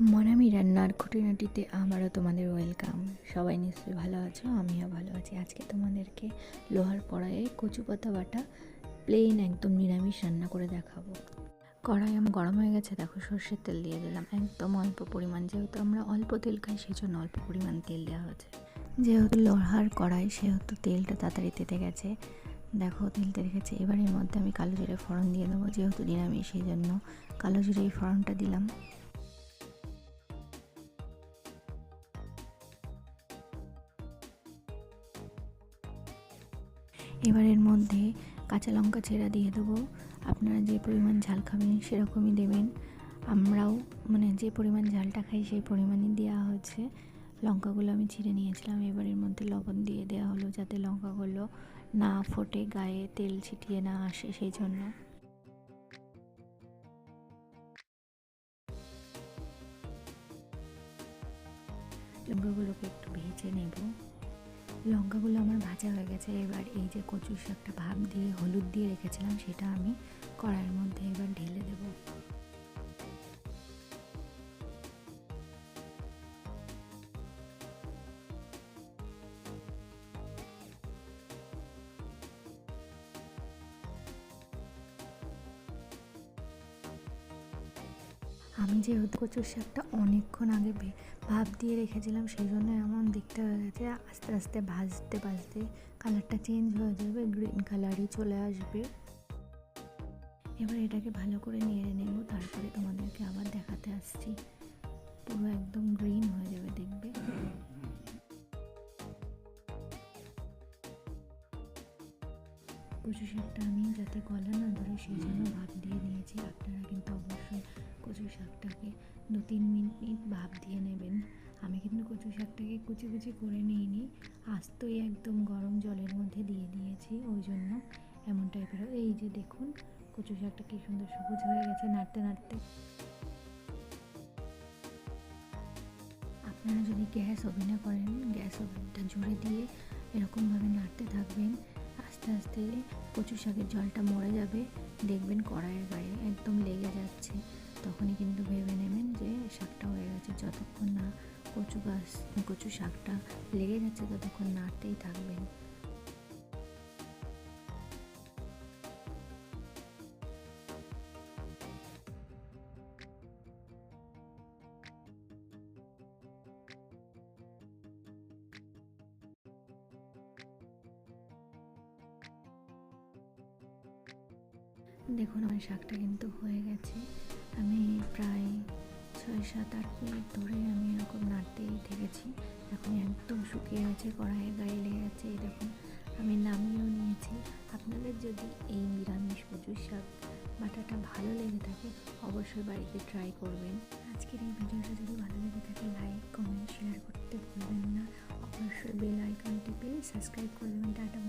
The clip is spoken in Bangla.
মনামি রান্নার খুঁটিনাটিতে আবারও তোমাদের ওয়েলকাম। সবাই নিশ্চয়ই ভালো আছো, আমিও ভালো আছি। আজকে তোমাদেরকে লোহার কড়াইয়ে কচু পাতা বাটা প্লেন একদম নিরামিষ রান্না করে দেখাবো। কড়াই আমার গরম হয়ে গেছে, দেখো সর্ষের তেল দিয়ে দিলাম। একদম অল্প পরিমাণ, যেহেতু আমরা অল্প তেল খাই সেই জন্য অল্প পরিমাণ তেল দেওয়া হয়েছে। যেহেতু লোহার কড়াই, সেহেতু তেলটা তাড়াতাড়ি তেতে গেছে। দেখো তেল তেতে গেছে এবার এর মধ্যে আমি কালো জিরে ফোড়ন দিয়ে দেবো, যেহেতু নিরামিষ, সেই জন্য কালো জিরে এই ফোড়নটা দিলাম। এবার এর মধ্যে কাঁচা লঙ্কা ছেঁড়া দিয়ে দেবো। আপনারা যে পরিমাণ ঝাল খাবেন সেরকমই দেবেন। আমরাও মানে যে পরিমাণ ঝালটা খাই সেই পরিমাণই দেওয়া হচ্ছে। লঙ্কাগুলো আমি ছিঁড়ে নিয়েছিলাম। এবার এর মধ্যে লবণ দিয়ে দেওয়া হলো যাতে লঙ্কাগুলো না ফোটে, গায়ে তেল ছিটিয়ে না আসে সেই জন্য। লঙ্কাগুলোকে একটু ভেজে নেব। লঙ্কাগুলো আমার ভাজা হয়ে গেছে। এবার এই যে কচুর শাকটা ভাপ দিয়ে হলুদ দিয়ে রেখেছিলাম, সেটা আমি কড়াইয়ের মধ্যে এবার ঢেলে দেব। আমি যেহেতু কচুর শাকটা অনেকক্ষণ আগে ভাপ দিয়ে রেখেছিলাম, সেই জন্য এমন দেখতে হয়ে গেছে, আস্তে আস্তে ভাজতে ভাজতে কালারটা চেঞ্জ হয়ে যাবে গ্রিন কালারই চলে আসবে। এবার এটাকে ভালো করে নেড়ে নেব, তারপরে তোমাদেরকে আবার দেখাতে আসছি। পুরো একদম গ্রিন হয়ে যাবে দেখবে। কচু শাকটা আমি যাতে গলা না ধরে, সেই জন্য ভাপ দিয়ে নিয়েছি। আপনারা কিন্তু অবশ্যই কচু শাকটাকে দু তিন মিনিট ভাপ দিয়ে নেবেন। আমি কিন্তু কচু শাকটাকে কুচি কুচি করে নিইনি। আস্তই একদম গরম জলের মধ্যে দিয়ে দিয়েছি, ওই জন্য এমন টাইপের এই যে দেখুন, কচু শাকটা কী সুন্দর সবুজ হয়ে গেছে, নাড়তে নাড়তে। আপনারা যদি গ্যাস ওভেনে করেন, গ্যাস ওভেনটা জুড়ে দিয়ে এরকমভাবে নাড়তে থাকবেন আস্তে আস্তে কচু শাকের জলটা মরে যাবে। দেখবেন কড়াইয়ের গায়ে একদম লেগে যাচ্ছে। তখনই কিন্তু ভেবে নেবেন যে শাকটা হয়ে গেছে। যতক্ষণ না কচু গাছ, কচু শাকটা লেগে যাচ্ছে, ততক্ষণ নাড়তেই থাকবেন। দেখুন, আমার শাকটা কিন্তু হয়ে গেছে। আমি প্রায় ছয় সাত, আট মিনিট ধরে আমি এরকম নাড়তেই থেকেছি। এখন একদম শুকিয়ে গেছে, কড়াইয়ের গায়ে লেগে গেছে দেখুন, আমি নামিয়েও নিয়েছি। আপনাদের যদি এই নিরামিষ কচুর শাক বাটাটা ভালো লেগে থাকে, অবশ্যই বাড়িতে ট্রাই করবেন। আজকের এই ভিডিওটা যদি ভালো লেগে থাকে লাইক কমেন্ট শেয়ার করতে ভুলবেন না। অবশ্যই বেল আইকন পেয়ে সাবস্ক্রাইব করে দেবেন, টাটা।